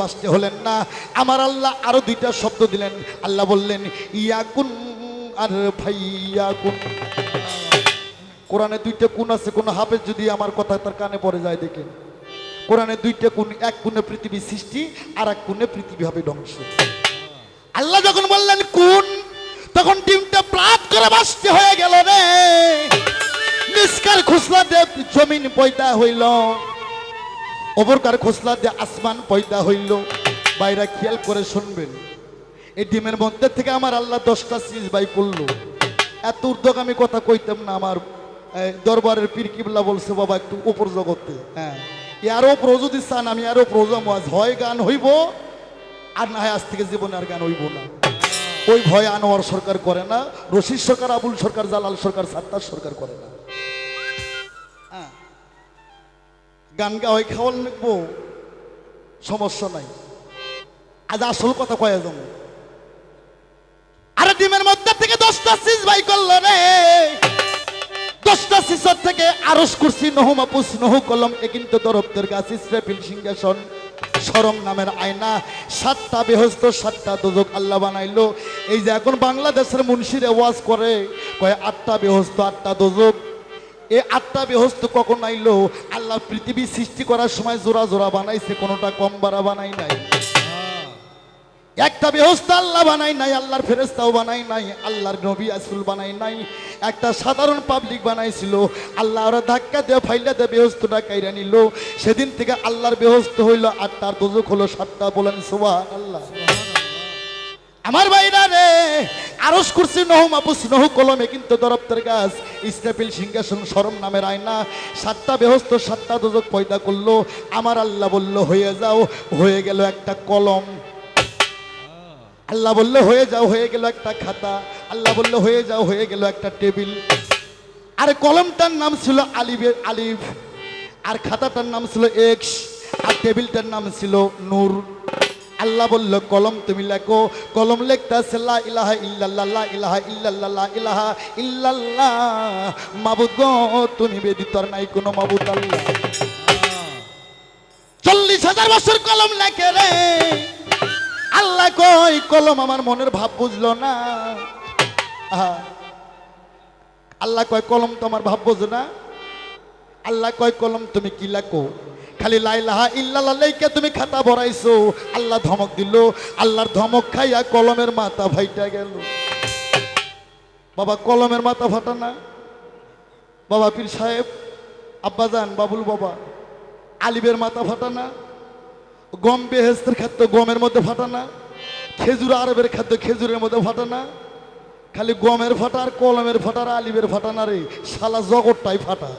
বাঁচতে হলেন না। আমার আল্লাহ আরও দুইটা শব্দ দিলেন। আল্লাহ বললেন, ইয়াকুন আর ভাইয়াকুন কোরআনে দুইটা কোন আছে, কোন হাফেজ যদি আমার কথা তার কানে পড়ে যায় দেখেন কোরআনে দুইটা কোন, এক কোণে পৃথিবী সৃষ্টি আর এক কোণে পৃথিবী হবে ধ্বংস। আল্লাহ যখন বললেন, কোন, তখন ডিমটা প্রাত করে বাঁচতে হয়ে গেল রে। নিষ্কার খোসলা দেব, জমিন পয়দা হইল। অবরকার খোসলা দিয়ে আসমান পয়দা হইল, বাইরা খেয়াল করে শুনবেন। এই ডিমের মধ্যে থেকে আমার আল্লাহ দশটা সিজ বাই করল। এত উদ্যোগ আমি কথা কইতাম না, আমার দরবারের পীর কিবলা বলছে, বাবা, একটু উপর জগতে। হ্যাঁ। আরও ওপর যদি চান, আমি আরও প্রোজাম আজ হয় গান হইব, আর না হয় আজ থেকে জীবনে আর গান হইব না। ওই ভয় আনোয়ার সরকার করে না, রশিদ সরকার, আবুল সরকার, জালাল সরকার, সাত্তার সরকার করে না। গান গাওয়াই খাওয়াল লিখব সমস্যা নাই। আজ আসল কথা কয়ে যাব। আরে ডিমের মধ্যে থেকে দশটা সিজ বাই করল রে। দশটা সিসর থেকে আরস কুরসি, নহু মাপুস, নহু কলম, এ কিন্তু দরপ্তের গাছ ইসরাফিল সিংহাসন সরম নামের আয়না, সাতটা বেহস্ত, সাতটা দোজক আল্লাহ বানাইলো। এই যে এখন বাংলাদেশের মুন্সির ওয়াজ করে, কয় আটটা বেহস্ত, আটটা দোজক এই আটটা বেহস্ত কখন আইলো? আল্লাহ পৃথিবী সৃষ্টি করার সময় জোড়া জোড়া বানাইছে, কোনোটা কম বাড়া বানাই নাই। একটা বেহস্তা আল্লাহ বানাই নাই, আল্লাহর ফেরেস্তাও বানাই নাই, আল্লাহর নবী আসুল বানাই নাই, একটা সাধারণ পাবলিক বানাইছিল। আল্লাহ ওরা ধাক্কা দিয়ে, ফাইলা দিয়ে বেহস্তটা কাইরা নিল। সেদিন থেকে আল্লাহর বেহস্ত হইল আটটার দোজক হলো সাতটা বলেন সোয়া আল্লাহ আমার বাইরা রে আরস করছি নহু, মাপুস নহু, কলমে কিন্তু দরপ্তের গাছ। ইসরাফিল সিংহাসন সরম নামের আয়না, সাতটা বেহস্ত, সাতটা দোজক পয়দা করল। আমার আল্লাহ বলল, হয়ে যাও, হয়ে গেল একটা কলম। আল্লাহ বললে, হয়ে যাও, হয়ে গেল একটা খাতা। আল্লাহ বললে, হয়ে যাও, হয়ে গেল একটা টেবিল। আর কলমটার নাম ছিল আলিফের আলিফ। আর খাতাটার নাম ছিল এক্স। আর টেবিলটার নাম ছিল নূর। আল্লাহ বলল, কলম তুমি লেখো। কলম লিখতে আছে, লা ইলাহা ইল্লাল্লাহ ইলাহা ইল্লাল্লাহ ইলাহা ইল্লাল্লাহ। মাবুদ গো, তুমি বেদিত আর নাই কোনো মাবুদ আল্লাহ। চল্লিশ হাজার বছর কলম লেখে রে। আল্লাহ কই, কলম আমার মনের ভাব বুঝলো না। আল্লাহ কয়, কলম তো আমার ভাব বোঝো না। আল্লাহ কয়, কলম তুমি কি লেখো? খালি লাইলাহা ইল্লাল্লাহ লেখে তুমি খাতা ভরাইছো। আল্লাহ ধমক দিল। আল্লাহর ধমক খাইয়া কলমের মাথা ভাইটা গেল। বাবা, কলমের মাথা ফাটা না? বাবা, পীর সাহেব, আব্বাজান, বাবুল বাবা, আলিবের মাথা ফাটা না? গম বেহেস্তের খাদ্য গমের মধ্যে ফাটা না? খেজুর আরবের খাদ্য খেজুরের মধ্যে ফাটা না? খালি গমের ফাটা আর কলমের ফাটা আর আলিবের ফাটা না রে। শালা জগৎটাই ফাটা।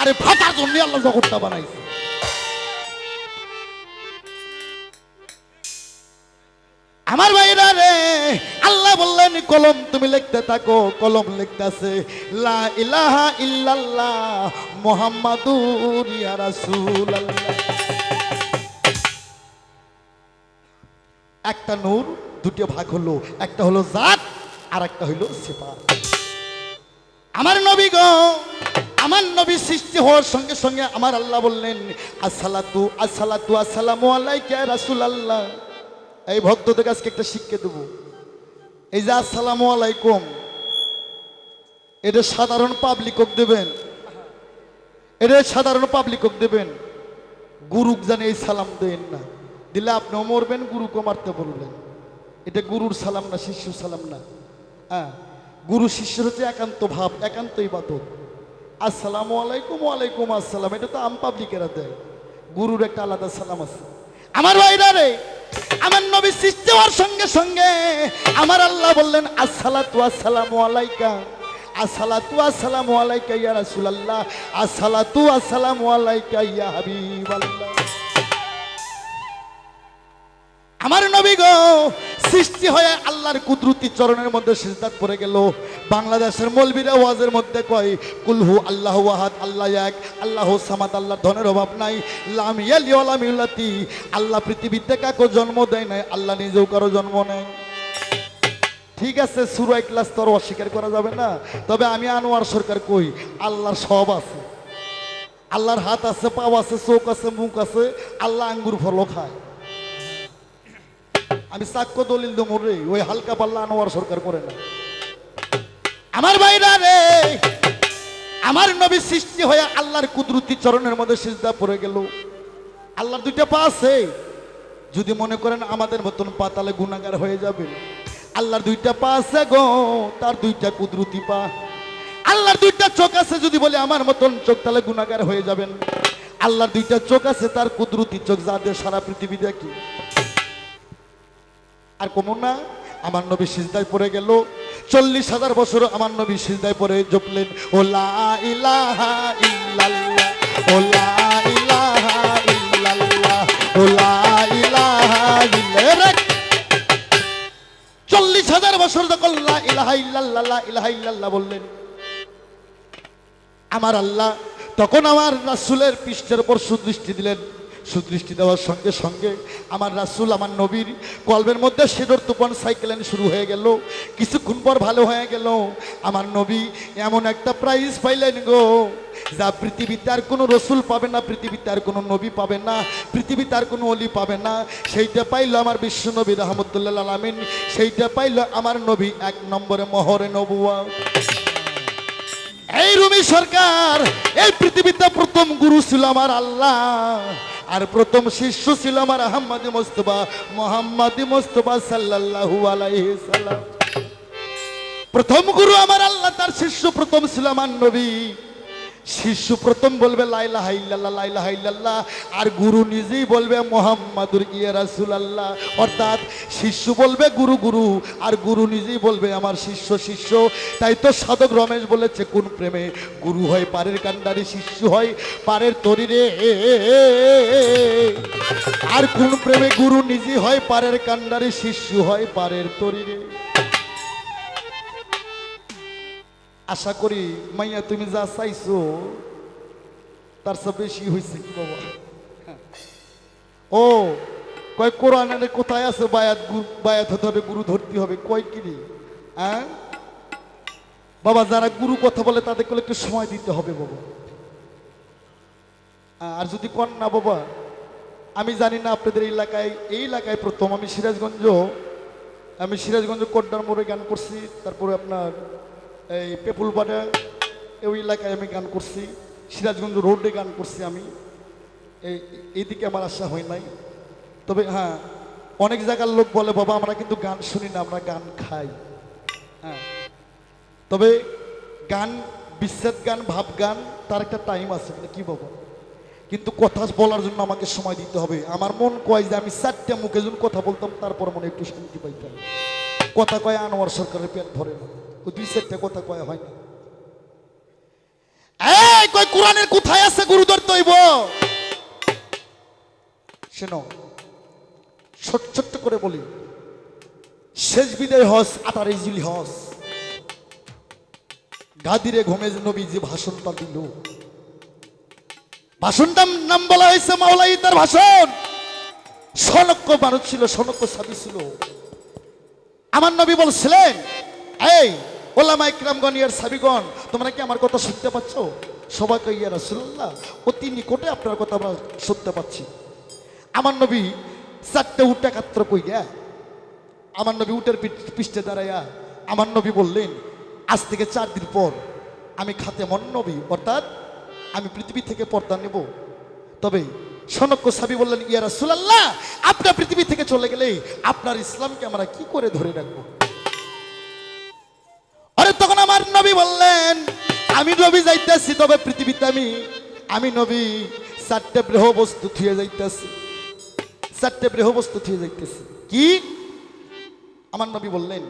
আরে ফাটার জন্য আল্লাহ জগৎটা বানাইছে। আল্লাহ কলম তুমি লিখতে থাকো, কলম লিখতেছে, লা ইলাহা ইল্লাল্লাহ মুহাম্মাদুর ইয়া রাসূলুল্লাহ। একটা নূর দুটো ভাগ হলো, একটা হলো জাত আর একটা হইল সিফাত। আমার নবী গো, আমার নবী সৃষ্টি হওয়ার সঙ্গে সঙ্গে আমার আল্লাহ বললেন, আসসালাতু আসসালাতু, আসসালামু আলাইকা রাসূল আল্লাহ এই ভক্তদের কাছে একটা শিক্ষা দেব। এই যে, আসসালামু আলাইকুম। এটা সাধারণ পাবলিকক দেবেন। এটা সাধারণ পাবলিকক দেবেন। গুরুক জানে এই সালাম দেন না। দিলে আপনিও মরবেন গুরুকে মারতে বলবেন। এটা গুরুর সালাম না, শিষ্য সালাম না। হ্যাঁ গুরু শিষ্যের হচ্ছে একান্ত ভাব, একান্ত ইবাদত। আসসালামু আলাইকুম, ওয়ালাইকুম আসসালাম। এটা তো আম পাবলিকেরা দেয়। গুরুর একটা আলাদা সালাম আছে। আমার ভাইরা রে আমার নবী সৃষ্টি হওয়ার সঙ্গে সঙ্গে আমার আল্লাহ বললেন, আসসালাতু আসসালামু আলাইকা। আসসালাতু আসসালামু আলাইকা ইয়া রাসূলুল্লাহ। আসসালাতু আসসালামু আলাইকা ইয়া হাবিবাল্লাহ। আমার নবী গো সৃষ্টি হয়ে আল্লাহর কুদরতি চরণের মধ্যে সিজদাত পড়ে গেল। বাংলাদেশের মলবিরা ওয়াজের মধ্যে কয়, কুলহু আল্লাহ ওয়াহাদ আল্লাহ এক, আল্লাহ সামাদ আল্লাহ ধনের অভাব নাই। লাম ইয়ালি ওয়া লাম ইউলাতি। আল্লাহ পৃথিবীতে কাকো জন্ম দেয় নাই, আল্লাহ নিজেও কারও জন্ম নেয়। ঠিক আছে সুরাই ক্লাস তোর অস্বীকার করা যাবে না। তবে আমি আনোয়ার সরকার কই, আল্লাহর সব আছে। আল্লাহর হাত আছে, পাও আছে, চোখ আছে, মুখ আছে, আল্লাহ আঙ্গুর ফলও খায়। আমি সাক্ষ্য দলিল দমর রে, ওই হালকা পাল্লা আনোয়ার সরকার করে না। আমার ভাইরা রে, আমার নবী সৃষ্টি হয়ে আল্লাহর কুদরতি চরণের মধ্যে সিজদা পড়ে গেল। আল্লাহর দুইটা পা আছে। যদি মনে করেন আমাদের মতন পাতালে গুণাগার হয়ে যাবে। আল্লাহর দুইটা পা আছে গো, তার দুইটা কুদরতি পা। আল্লাহর দুইটা চোখ আছে, যদি বলে আমার মতন চোখ, তাহলে গুণাগার হয়ে যাবেন। আল্লাহর দুইটা চোখ আছে, তার কুদরতি চোখ যা সারা পৃথিবী দেখি। আর কমন না, আমার নবী সিজদায় পড়ে গেল। চল্লিশ হাজার বছর আমার নবী সিজদায় পড়ে জপলেন, ও লা ইলাহা ও চল্লিশ হাজার বছর লা বললেন, আমার আল্লাহ, তখন আমার রাসুলের পৃষ্ঠের উপর সুদৃষ্টি দিলেন। সুদৃষ্টি দেওয়ার সঙ্গে সঙ্গে আমার রাসুল, আমার নবীর কলবের মধ্যে সেদর তুপন সাইকেলেন শুরু হয়ে গেল। কিছুক্ষণ পর ভালো হয়ে গেল। আমার নবী এমন একটা প্রাইজ পাইলেন গো, যা পৃথিবীতে আর কোনো রসুল পাবে না, পৃথিবীতে আর কোনো নবী পাবে না, পৃথিবীতে আর কোনো অলি পাবে না। সেইটা পাইলো আমার বিশ্ব নবী রহমতুল্লাহ আলমিন। সেইটা পাইলো আমার নবী এক নম্বরে মহরে নবুয়া। এই রুমি সরকার, এই পৃথিবীতে প্রথম গুরু ছিল আমার আল্লাহ। আর প্রথম শিষ্য ছিল আমার আহম্মদ মোস্তফা, মোহাম্মদ মোস্তফা সাল্লাল্লাহু আলাইহি সাল্লাম। প্রথম গুরু আমার আল্লাহ, তার শিষ্য প্রথম ছিল আমার নবী। শিষ্য প্রথম বলবে লাইলা হাইল্লাল্লাহ লাইলা হাইল্লাল্লাহ আর গুরু নিজেই বলবে, মোহাম্মদুর ইয়া রাসূলুল্লাহ। অর্থাৎ শিষ্য বলবে, গুরু গুরু। আর গুরু নিজেই বলবে, আমার শিষ্য শিষ্য। তাই তো সাধক রমেশ বলেছে, কোন প্রেমে গুরু হয়, পারের কান্ডারি শিষ্য হয়, পারের তরিরে। আর কোন প্রেমে গুরু নিজে হয়, পারের কান্ডারি শিষ্য হয়, পারের তরিরে। আশা করি মাইয়া তুমি যা চাইছো তার সব বেশি হয়েছে কি বাবা? ও কয় কোরআনের কোথায় আছে বায়াত বায়াত হতে হবে গুরু ধরতে হবে? কয় কি হ্যাঁ? বাবা যারা গুরু কথা বলে তাদের তাদেরকে একটু সময় দিতে হবে বাবা। আহ, আর যদি কন না বাবা আমি জানি না আপনাদের এলাকায় এই এলাকায় প্রথম আমি সিরাজগঞ্জ আমি সিরাজগঞ্জ কোট্টার মোড়ে গান করছি তারপরে আপনার এই পেপুলবাড়া ওই এলাকায় আমি গান করছি, সিরাজগঞ্জ রোডে গান করছি আমি। এই, এইদিকে আমার আশা হয় নাই। তবে হ্যাঁ অনেক জায়গার লোক বলে, বাবা, আমরা কিন্তু গান শুনি না, আমরা গান খাই। হ্যাঁ। তবে গান বিচ্ছেদ গান, ভাব গান, তার একটা টাইম আছে মানে কি বাবা কিন্তু কথা বলার জন্য আমাকে সময় দিতে হবে। আমার মন কয় যে আমি চারটা মুখে যখন কথা বলতাম, তারপর মনে একটু শান্তি পাইতাম। কথা কয়, আনোয়ার সরকারের পেট ভরে না। ওই দুই চারটা কথা কয় হয় না এই কোরআনের কোথায় আছে গুরুদর তৈব? শোনো ছোট ছোট্ট করে বলি। শেষ বিদায় হস আটারে জিলি হস। গাদিরে ঘুমে নবী যে ভাষণটা দিল। ভাষণটার নাম বলা হয়েছে মাওলাই তার ভাষণ। সনক্য মানুষ ছিল সনক্য সাবি ছিল। আমার নবী বলছিলেন এই ওলামা ইকরামগণ, ইয়ার সাবিগণ, তোমরা কি আমার কথা শুনতে পাচ্ছ? সবাইকে, ইয়া রাসূলুল্লাহ, অতি নিকটে আপনার কথা আমরা শুনতে পাচ্ছি। আমার নবী চারটে উঠে কাত্র কইয়া আমার নবী উটের পৃষ্ঠে দাঁড়াইয়া, আমার নবী বললেন, আজ থেকে চার দিন পর আমি খাতে মন নবী, অর্থাৎ আমি পৃথিবী থেকে পর্দা নেব। তবে সনক্য সাবি বললেন, ইয়া রাসূলুল্লাহ, আপনার পৃথিবী থেকে চলে গেলে আপনার ইসলামকে আমরা কি করে ধরে রাখব? আরে তখন আমার নবী বললেন, আমি নবী যাইতেছি, তবে পৃথিবীতে আমি আমি নবী। চারটে বৃহ বস্তু থুয়ে যাইতেছি। চারটে বৃহ বস্তু থুয়ে যাইতেছি। কি? আমার নবী বললেন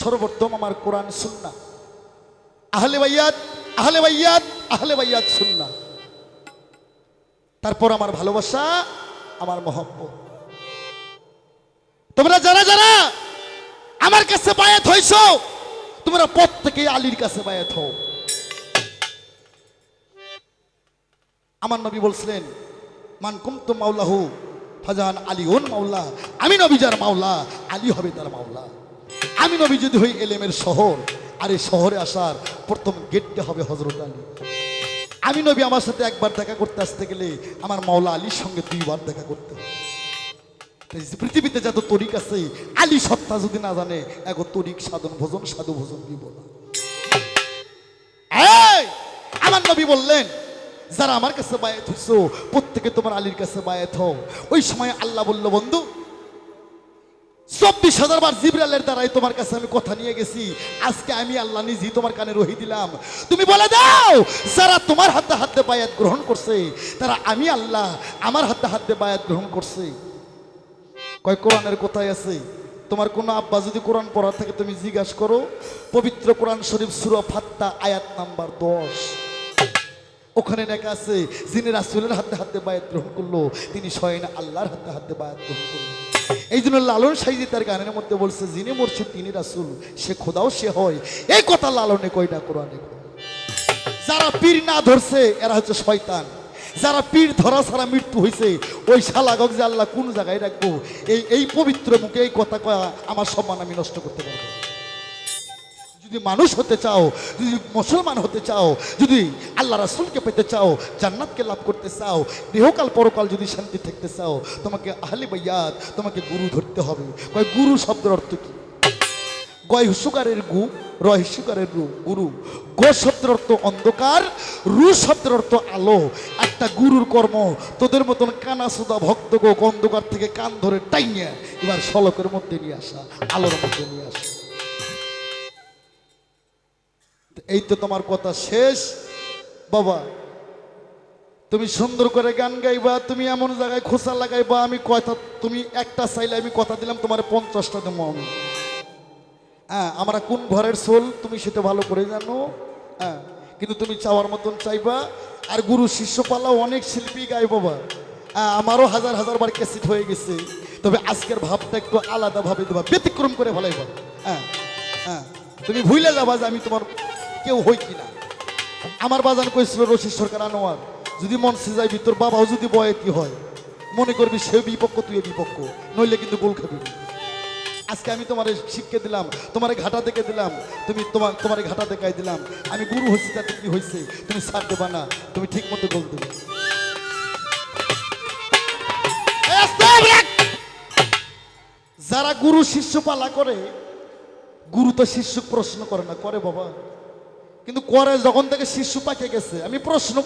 সর্বোত্তম আমার কোরআন সুন্না আহলে বাইয়াত আহলে বাইয়াত আহলে বাইয়াত সুন্না তারপর আমার ভালোবাসা, আমার মহব্বত। তোমরা যারা যারা আমার কাছে বায়াত হইছ তোমরা প্রত্যেকে আলীর কাছে বায়াত হও। আমার নবী বলছিলেন, মান কুমতু মাওলাহু, ফাজান আলী ওন মাওলা। আমি নবী যার মাওলা, আলী হবে তার মাওলা। আমি নবী যদি হই এলেমের শহর, আর এই শহরে আসার প্রথম গেটটা হবে হজরত আলী। আমি নবী আমার সাথে একবার দেখা করতে আসতে গেলে আমার মাওলা আলীর সঙ্গে দুইবার দেখা করতে হবে পৃথিবীতে যত তরিক আছে আলী সত্তা যদি না জানে এগো তরিক সাধন ভোজন সাধু ভোজন এই, আমার নবী বললেন যারা আমার কাছে বায়াত হইছো প্রত্যেকে তোমার আলীর কাছে বায়াত হও। ওই সময় আল্লাহ বলল বন্ধু চব্বিশ হাজার বার জিব্রালের দ্বারাই তোমার কাছে আমি কথা নিয়ে গেছি। আজকে আমি আল্লাহ নিজেই তোমার কানে রহি দিলাম। তুমি বলে দাও যারা তোমার হাতে হাতে বায়াত গ্রহণ করছে তারা আমি আল্লাহ আমার হাতে হাতে বায়াত গ্রহণ করছে। কয়, কোরআনের কোথায় আছে? তোমার কোনো আব্বা যদি কোরআন পড়ার থাকে, তুমি জিজ্ঞাসা করো, পবিত্র কোরআন শরীফ সুরা ফাত্তা, আয়াত নাম্বার দশ। ওখানে লেখা আছে, যিনি রাসুলের হাতে হাতে বায়াত গ্রহণ করল, তিনি স্বয়ং আল্লাহর হাতে হাতে বায়াত গ্রহণ করল। এই জন্য লালন সাইজি তার গানের মধ্যে বলছে, যিনি মরছে তিনি রাসুল, সে খোদাও সে হয়। এই কথা লালনে কয়টা কোরআনে যারা পীর না ধরছে, এরা হচ্ছে শয়তান। যারা পীর ধরা ছাড়া মৃত্যু হয়েছে, ওই শালাগক যে আল্লাহ কোন জায়গায় রাখব? এই এই পবিত্র মুখে এই কথা কয়া আমার সম্মান আমি নষ্ট করতে পারব। যদি মানুষ হতে চাও, যদি মুসলমান হতে চাও, যদি আল্লাহ রাসুলকে পেতে চাও, জান্নাতকে লাভ করতে চাও, দেহকাল পরকাল যদি শান্তি থাকতে চাও, তোমাকে আহলে বাইয়াত, তোমাকে গুরু ধরতে হবে। কয়, গুরু শব্দের অর্থ কি? গয় সুগারের গু রয় হুসুকারের রু গুরু। গ শব্দের অর্থ অন্ধকার রু শব্দের অর্থ আলো। একটা গুরুর কর্ম, তোদের মতন কানা সুদা ভক্ত গো অন্ধকার থেকে কান ধরে টাইনিয়ে এবার সলকের মধ্যে নিয়ে আসা, আলোর মধ্যে নিয়ে আসা। এই তো তোমার কথা শেষ। বাবা, তুমি সুন্দর করে গান গাইবা, তুমি এমন জায়গায় খোসা লাগাইবা, আমি কথা তুমি একটা চাইলে আমি কথা দিলাম, তোমার পঞ্চাশটা দেবো আমি। হ্যাঁ আমরা কোন ঘরের সোল তুমি সেটা ভালো করে জানো? হ্যাঁ কিন্তু তুমি চাওয়ার মতন চাইবা। আর গুরু শিষ্য পালাও অনেক শিল্পী গাই বাবা হ্যাঁ আমারও হাজার হাজার বার ক্যাসেট হয়ে গেছে। তবে আজকের ভাবটা একটু আলাদাভাবে দেবা, ব্যতিক্রম করে ভালাইবা হ্যাঁ হ্যাঁ তুমি ভুলে যাবা যে আমি তোমার কেউ হই কিনা। আমার বাজান কইছিল, রশিদ সরকার আনোয়ার, যদি মন সিজাই তোর বাবাও যদি বয়তি হয়, মনে করবি সে বিপক্ষ তুই বিপক্ষ, নইলে কিন্তু গোল খাবি আজকে আমি তোমার শিক্ষা দিলাম, তোমার ঘাটা দেখে দিলাম, তুমি তোমার তোমার ঘাটা দেখাই দিলাম। আমি গুরু হয়েছি তাতে কি হয়েছে, তুমি সার দেবা না, তুমি ঠিক মতো গোল দেবে। যারা গুরু শিষ্য পালা করে, গুরু তো শিষ্য প্রশ্ন করে না, করে বাবা। কিন্তু করে যখন থেকে শিশু পাকে গেছে, আমি প্রশ্ন